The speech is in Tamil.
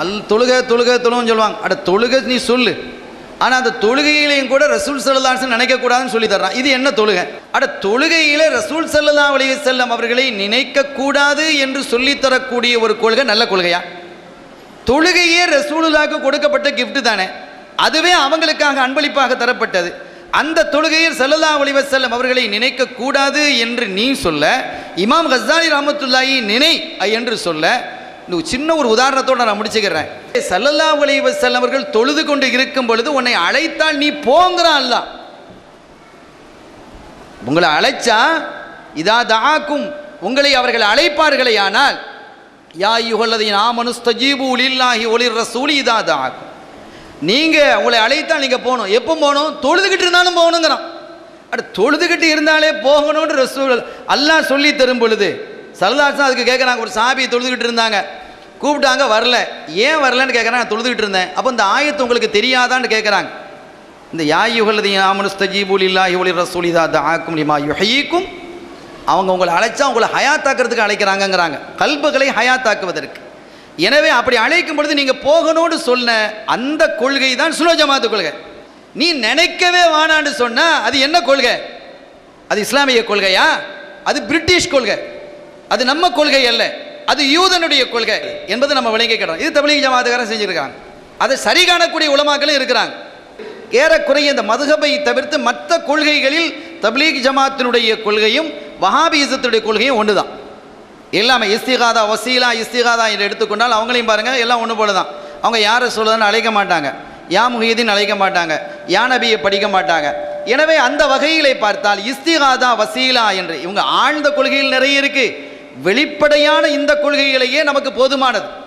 அல் தொழுக தொழுக தொழுன்னு சொல்லுவாங்க. அட தொழுக நீ சொல்லு. ஆனால் அந்த தொழுகையிலையும் கூட ரசூல் சல்லாஹன் நினைக்கக்கூடாதுன்னு சொல்லி தர்றான். இது என்ன தொழுகை? அட தொழுகையில ரசூல் சல்லா அலைஹி செல்லம் அவர்களை நினைக்கக்கூடாது என்று சொல்லித்தரக்கூடிய ஒரு கொள்கை நல்ல கொள்கையா? தொழுகையே ரசூலுல்லாக்கு கொடுக்கப்பட்ட கிஃப்ட் தானே. அதுவே அவங்களுக்காக அன்பளிப்பாக தரப்பட்டது. அந்த தொழுகையில் சல்லல்லா அலைஹி வஸல்லம் அவர்களை நினைக்க கூடாது என்று நீ சொல்ல இமாம் ஹசாலி ராமத்துல்லாயி நினை என்று சொல்ல இந்த சின்ன ஒரு உதாரணத்தோடு நான் முடிச்சுக்கிறேன். சல்லல்லா அலைஹி செல்லவர்கள் அவர்கள் தொழுது கொண்டு இருக்கும் பொழுது உன்னை அழைத்தால் நீ போங்கிறான் அல்லாஹ். உங்களை அழைச்சா இதா தாக்கும் உங்களை அவர்கள் அழைப்பார்களே ஆனால் யா யுகல்லதின் ஆமனுஸ்தஜீபு உலில்லாஹி ஒளிர் ரசூலி இதா தாக்கும் நீங்கள் உங்களை அழைத்தால் நீங்கள் போகணும். எப்போ போகணும்? தொழுதுகிட்டு இருந்தாலும் போகணுங்கிறான். அட தொழுதுகிட்டு இருந்தாலே போகணும்னு ரசூல் அல்லாஹ் சொல்லி தரும் பொழுது சல்லாசன் அதுக்கு கேட்குறாங்க ஒரு சாபியை தொழுதுகிட்டு இருந்தாங்க. கூப்பிட்டாங்க வரல. ஏன் வரலன்னு கேட்குறாங்க நான் தொழுதுகிட்டு இருந்தேன். அப்போ இந்த ஆயத்து உங்களுக்கு தெரியாதான்னு கேட்குறாங்க இந்த யாயுகல்லதையும் ஆமனுஸ்தஜீபுல் இல்லாஹி ரசூலிதா தாக்கும் லிமா யுஹீக்கும். அவங்க உங்களை அழைச்சா உங்களை ஹயாத்தாக்குறதுக்கு அழைக்கிறாங்கங்கிறாங்க. கல்புகளை ஹயாத்தாக்குவதற்கு. எனவே அப்படி அழைக்கும் பொழுது நீங்கள் போகணும்னு சொன்ன அந்த கொள்கை தான் சுனோஜமாத கொள்கை. நீ நினைக்கவே வானான்னு சொன்னால் அது என்ன கொள்கை? அது இஸ்லாமிய கொள்கையா? அது பிரிட்டிஷ் கொள்கை. அது நம்ம கொள்கை அல்ல. அது யூதனுடைய கொள்கை என்பது நம்ம விளங்கிக்கிறோம் இது தமிழக ஜமாத்துக்காரன் செஞ்சிருக்காங்க அதை சரி காணக்கூடிய உலமாக்களும் இருக்கிறாங்க. ஏறக்குறைய இந்த மதுகபை தவிர்த்து மற்ற கொள்கைகளில் தப்லீக் ஜமாத்தினுடைய கொள்கையும் வஹாபிசத்துடைய கொள்கையும் ஒன்று தான் எல்லாமே இஸ்திகாதா வசீலா இஸ்திகாதா என்று எடுத்துக்கொண்டால் அவங்களையும் பாருங்கள் எல்லாம் ஒன்று போல தான் அவங்க யாரை சொல்லுதுன்னு அழைக்க மாட்டாங்க. யா முஹீதீன் அழைக்க மாட்டாங்க. யா நபியை படிக்க மாட்டாங்க. எனவே அந்த வகையிலே பார்த்தால் இஸ்திகாதா வசீலா என்று இவங்க ஆழ்ந்த கொள்கையில் நிறைய இருக்குது வெளிப்படையான இந்த கொள்கைகளையே நமக்கு போதுமானது.